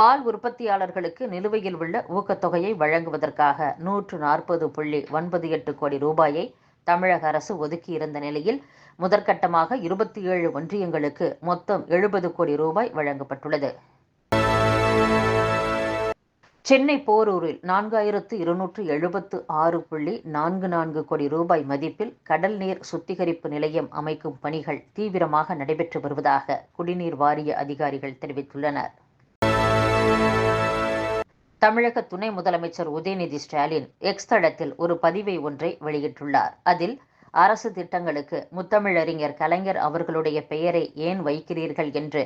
பால் உற்பத்தியாளர்களுக்கு நிலுவையில் உள்ள ஊக்கத்தொகையை வழங்குவதற்காக நூற்று நாற்பது புள்ளி ஒன்பது எட்டு கோடி ரூபாயை தமிழக அரசு ஒதுக்கியிருந்த நிலையில் முதற்கட்டமாக இருபத்தி ஏழு ஒன்றியங்களுக்கு மொத்தம் எழுபது கோடி ரூபாய் வழங்கப்பட்டுள்ளது. சென்னை போரூரில் நான்காயிரத்து இருநூற்று எழுபத்து ஆறு புள்ளி நான்கு நான்கு கோடி ரூபாய் மதிப்பில் கடல் நீர் சுத்திகரிப்பு நிலையம் அமைக்கும் பணிகள் தீவிரமாக நடைபெற்று வருவதாக குடிநீர் வாரிய அதிகாரிகள் தெரிவித்துள்ளனர். தமிழக துணை முதலமைச்சர் உதயநிதி ஸ்டாலின் எக்ஸ் தளத்தில் ஒரு பதிவை ஒன்றை வெளியிட்டுள்ளார். அதில் அரசு திட்டங்களுக்கு முத்தமிழறிஞர் கலைஞர் அவர்களுடைய பெயரை ஏன் வைக்கிறீர்கள் என்று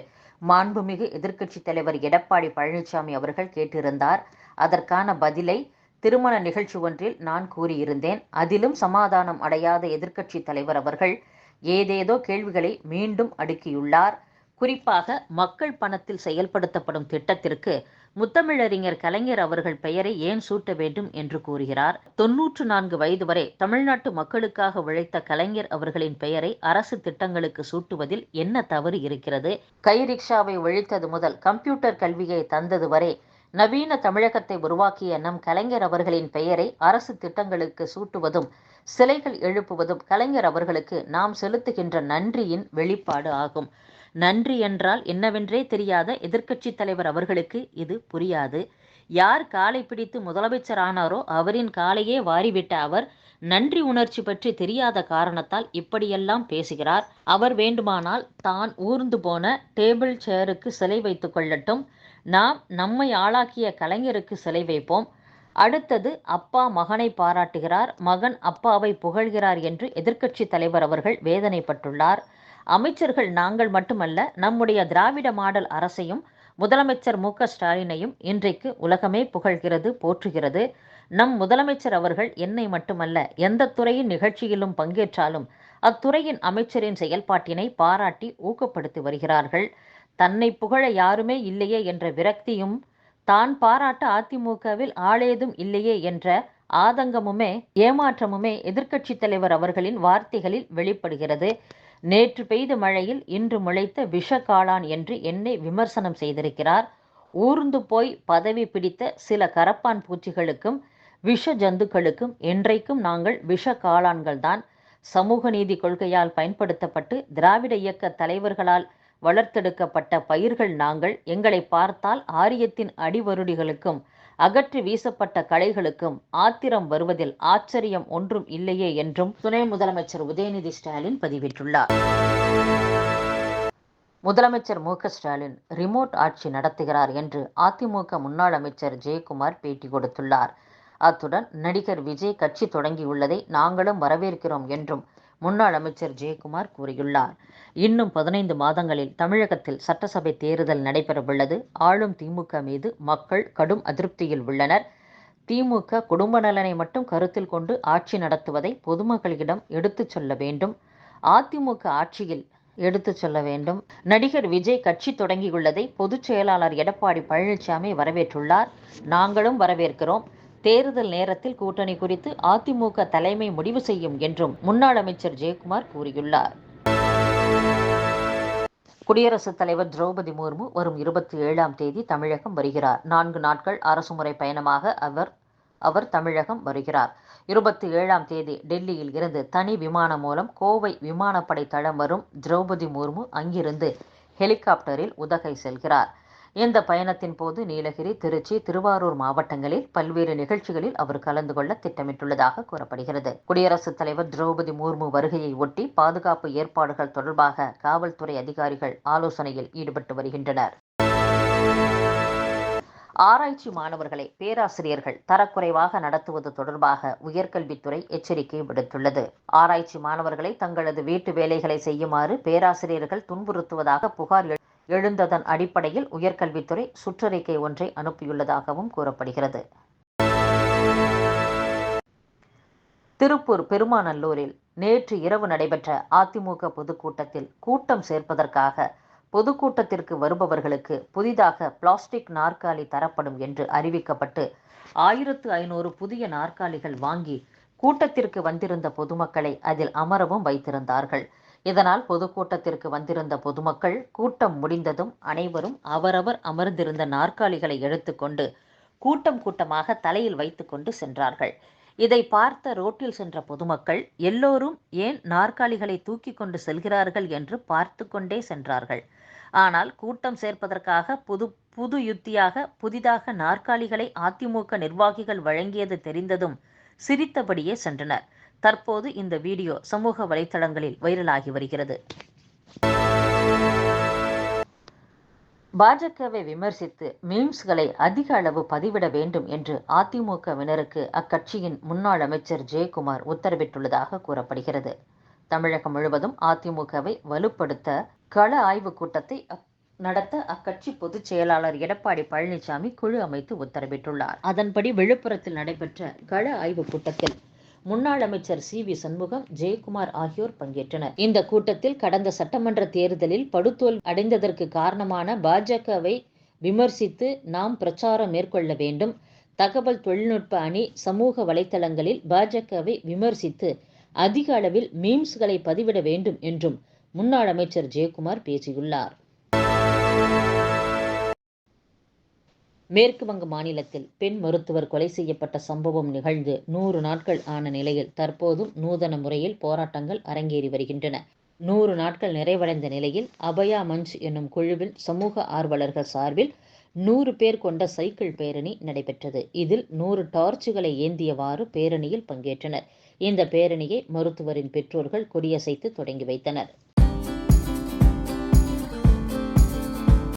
மாண்புமிகு எதிர்க்கட்சித் தலைவர் எடப்பாடி பழனிசாமி அவர்கள் கேட்டிருந்தார். அதற்கான பதிலை திருமண நிகழ்ச்சி ஒன்றில் நான் கூறியிருந்தேன். அதிலும் சமாதானம் அடையாத எதிர்க்கட்சித் தலைவர் அவர்கள் ஏதேதோ கேள்விகளை மீண்டும் அடுக்கியுள்ளார். குறிப்பாக மக்கள் பணத்தில் செயல்படுத்தப்படும் திட்டத்திற்கு முத்தமிழறிஞர் கலைஞர் அவர்கள் பெயரை ஏன் சூட்ட வேண்டும் என்று கூறுகிறார். தொன்னூற்று நான்கு வயது வரை தமிழ்நாட்டு மக்களுக்காக உழைத்த கலைஞர் அவர்களின் பெயரை அரசு திட்டங்களுக்கு சூட்டுவதில் என்ன தவறு இருக்கிறது? கை ரிக்ஷாவை ஒழித்தது முதல் கம்ப்யூட்டர் கல்வியை தந்தது வரை நவீன தமிழகத்தை உருவாக்கிய நம் கலைஞர் அவர்களின் பெயரை அரசு திட்டங்களுக்கு சூட்டுவதும் சிலைகள் எழுப்புவதும் கலைஞர் அவர்களுக்கு நாம் செலுத்துகின்ற நன்றியின் வெளிப்பாடு ஆகும். நன்றி என்றால் என்னவென்றே தெரியாத எதிர்க்கட்சித் தலைவர் அவர்களுக்கு இது புரியாது. யார் காலை பிடித்து முதலமைச்சர் ஆனாரோ அவரின் காலையே வாரிவிட்ட அவர் நன்றி உணர்ச்சி பற்றி தெரியாத காரணத்தால் இப்படியெல்லாம் பேசுகிறார். அவர் வேண்டுமானால் தான் ஊர்ந்து போன டேபிள் சேருக்கு சிலை வைத்து கொள்ளட்டும். நாம் நம்மை ஆளாக்கிய கலைஞருக்கு சிலை வைப்போம். அடுத்தது அப்பா மகனை பாராட்டுகிறார். மகன் அப்பாவை புகழ்கிறார் என்று எதிர்க்கட்சி தலைவர் அவர்கள் வேதனைப்பட்டுள்ளார். அமைச்சர்கள் நாங்கள் மட்டுமல்ல நம்முடைய திராவிட மாடல் அரசையும் முதலமைச்சர் மு ஸ்டாலினையும் இன்றைக்கு உலகமே புகழ்கிறது போற்றுகிறது. நம் முதலமைச்சர் அவர்கள் என்னை மட்டுமல்ல எந்த துறையின் நிகழ்ச்சியிலும் பங்கேற்றாலும் அத்துறையின் அமைச்சரின் செயல்பாட்டினை பாராட்டி ஊக்கப்படுத்தி வருகிறார்கள். தன்னை புகழ யாருமே இல்லையே என்ற விரக்தியும் தான் பாராட்ட அதிமுகவில் ஆளேதும் இல்லையே என்ற ஆதங்கமுமே ஏமாற்றமுமே எதிர்க்கட்சித் தலைவர் அவர்களின் வார்த்தைகளில் வெளிப்படுகிறது. நேற்று பெய்த மழையில் இன்று முளைத்த விஷ காளான் என்று என்னை விமர்சனம் செய்திருக்கிறார். ஊர்ந்து போய் பதவி பிடித்த சில கரப்பான் பூச்சிகளுக்கும் விஷ ஜந்துக்களுக்கும் என்றைக்கும் நாங்கள் விஷ காளான்கள்தான் சமூக நீதி கொள்கையால் பயன்படுத்தப்பட்டு திராவிட இயக்க தலைவர்களால் வளர்த்தெடுக்கப்பட்ட பயிர்கள் நாங்கள் எங்களை பார்த்தால் ஆரியத்தின் அடிவருடிகளுக்கும் அகற்றி வீசப்பட்ட கலைகளுக்கும் ஆத்திரம் வருவதில் ஆச்சரியம் ஒன்றும் இல்லையே என்றும் துணை முதலமைச்சர் உதயநிதி ஸ்டாலின் பதிவிட்டுள்ளார். முதலமைச்சர் மு ஸ்டாலின் ரிமோட் ஆட்சி நடத்துகிறார் என்று அதிமுக முன்னாள் அமைச்சர் ஜெயக்குமார் பேட்டி கொடுத்துள்ளார். அத்துடன் நடிகர் விஜய் கட்சி தொடங்கியுள்ளதை நாங்களும் வரவேற்கிறோம் என்றும் முன்னாள் அமைச்சர் ஜெயக்குமார் கூறியுள்ளார். இன்னும் பதினைந்து மாதங்களில் தமிழகத்தில் சட்டசபை தேர்தல் நடைபெறவுள்ளது. ஆளும் திமுக மீது மக்கள் கடும் அதிருப்தியில் உள்ளனர். திமுக குடும்ப நலனை மட்டும் கருத்தில் கொண்டு ஆட்சி நடத்துவதை பொதுமக்களிடம் எடுத்துச் சொல்ல வேண்டும். அதிமுக ஆட்சியில் எடுத்துச் சொல்ல வேண்டும். நடிகர் விஜய் கட்சி தொடங்கியுள்ளதை பொதுச் செயலாளர் எடப்பாடி பழனிசாமி வரவேற்றுள்ளார். நாங்களும் வரவேற்கிறோம். தேர்தல் நேரத்தில் கூட்டணி குறித்து அதிமுக தலைமை முடிவு செய்யும் என்றும் முன்னாள் அமைச்சர் ஜெயக்குமார் கூறியுள்ளார். குடியரசுத் தலைவர் திரௌபதி முர்மு வரும் இருபத்தி ஏழாம் தேதி தமிழகம் வருகிறார். நான்கு நாட்கள் அரசுமுறை பயணமாக அவர் அவர் தமிழகம் வருகிறார். இருபத்தி ஏழாம் தேதி டெல்லியில் இருந்து தனி விமானம் மூலம் கோவை விமானப்படை தளம் வரும் திரௌபதி முர்மு அங்கிருந்து ஹெலிகாப்டரில் உதகை செல்கிறார். இந்த பயணத்தின் போது நீலகிரி திருச்சி திருவாரூர் மாவட்டங்களில் பல்வேறு நிகழ்ச்சிகளில் அவர் கலந்து கொள்ள திட்டமிட்டுள்ளதாக கூறப்படுகிறது. குடியரசுத் தலைவர் திரௌபதி முர்மு வருகையை ஒட்டி பாதுகாப்பு ஏற்பாடுகள் தொடர்பாக காவல்துறை அதிகாரிகள் ஆலோசனையில் ஈடுபட்டு வருகின்றனர். ஆராய்ச்சி மாணவர்களை பேராசிரியர்கள் தரக்குறைவாக நடத்துவது தொடர்பாக உயர்கல்வித்துறை எச்சரிக்கை விடுத்துள்ளது. ஆராய்ச்சி மாணவர்களை தங்களது வீட்டு வேலைகளை செய்யுமாறு பேராசிரியர்கள் துன்புறுத்துவதாக புகார் எழுந்ததன் அடிப்படையில் உயர்கல்வித்துறை சுற்றறிக்கை ஒன்றை அனுப்பியுள்ளதாகவும் கூறப்படுகிறது. திருப்பூர் பெருமாநல்லூரில் நேற்று இரவு நடைபெற்ற அதிமுக பொதுக்கூட்டத்தில் கூட்டம் சேர்ப்பதற்காக பொதுக்கூட்டத்திற்கு வருபவர்களுக்கு புதிதாக பிளாஸ்டிக் நாற்காலி தரப்படும் என்று அறிவிக்கப்பட்டு ஆயிரத்து ஐநூறு புதிய நாற்காலிகள் வாங்கி கூட்டத்திற்கு வந்திருந்த பொதுமக்களை அதில் அமரவும் வைத்திருந்தார்கள். இதனால் பொதுக்கூட்டத்திற்கு வந்திருந்த பொதுமக்கள் கூட்டம் முடிந்ததும் அனைவரும் அவரவர் அமர்ந்திருந்த நாற்காலிகளை எடுத்துக்கொண்டு கூட்டம் கூட்டமாக தலையில் வைத்துக்கொண்டு சென்றார்கள். இதை பார்த்த ரோட்டில் சென்ற பொதுமக்கள் எல்லோரும் ஏன் நாற்காலிகளை தூக்கி கொண்டு செல்கிறார்கள்? என்று பார்த்து கொண்டே சென்றார்கள். ஆனால் கூட்டம் சேர்ப்பதற்காக புது புது யுத்தியாக புதிதாக நாற்காலிகளை அதிமுக நிர்வாகிகள் வழங்கியது தெரிந்ததும் சிரித்தபடியே சென்றனர். தற்போது இந்த வீடியோ சமூக வலைத்தளங்களில் வைரலாகி வருகிறது. பாஜகவை விமர்சித்து மீம்ஸ்களை அதிக அளவு பதிவிட வேண்டும் என்று அதிமுகவினருக்கு அக்கட்சியின் முன்னாள் அமைச்சர் ஜெயக்குமார் உத்தரவிட்டுள்ளதாக கூறப்படுகிறது. தமிழகம் முழுவதும் அதிமுகவை வலுப்படுத்த கள ஆய்வுக் கூட்டத்தை நடத்த அக்கட்சி பொதுச் செயலாளர் எடப்பாடி பழனிசாமி குழு அமைத்து உத்தரவிட்டுள்ளார். அதன்படி விழுப்புரத்தில் நடைபெற்ற கள ஆய்வுக் கூட்டத்தில் முன்னாள் அமைச்சர் சி. வி. சண்முகம் ஜெயக்குமார் ஆகியோர் பங்கேற்றனர். இந்த கூட்டத்தில் கடந்த சட்டமன்ற தேர்தலில் படுதோல் அடைந்ததற்கு காரணமான பாஜகவை விமர்சித்து நாம் பிரச்சாரம் மேற்கொள்ள வேண்டும். தகவல் தொழில்நுட்ப அணி சமூக வலைதளங்களில் பாஜகவை விமர்சித்து அதிக அளவில் மீம்ஸ்களை பதிவிட வேண்டும் என்றும் முன்னாள் அமைச்சர் ஜெயக்குமார் பேசியுள்ளார். மேற்கு வங்க மாநிலத்தில் பெண் மருத்துவர் கொலை செய்யப்பட்ட சம்பவம் நிகழ்ந்து நூறு நாட்கள் ஆன நிலையில் தற்போதும் நூதன முறையில் போராட்டங்கள் அரங்கேறி வருகின்றன. நூறு நாட்கள் நிறைவடைந்த நிலையில் அபயா மஞ்ச் என்னும் குழுவில் சமூக ஆர்வலர்கள் சார்பில் நூறு பேர் கொண்ட சைக்கிள் பேரணி நடைபெற்றது. இதில் நூறு டார்ச்சுகளை ஏந்தியவாறு பேரணியில் பங்கேற்றனர். இந்த பேரணியை மருத்துவரின் பெற்றோர்கள் கொடியசைத்து தொடங்கி வைத்தனர்.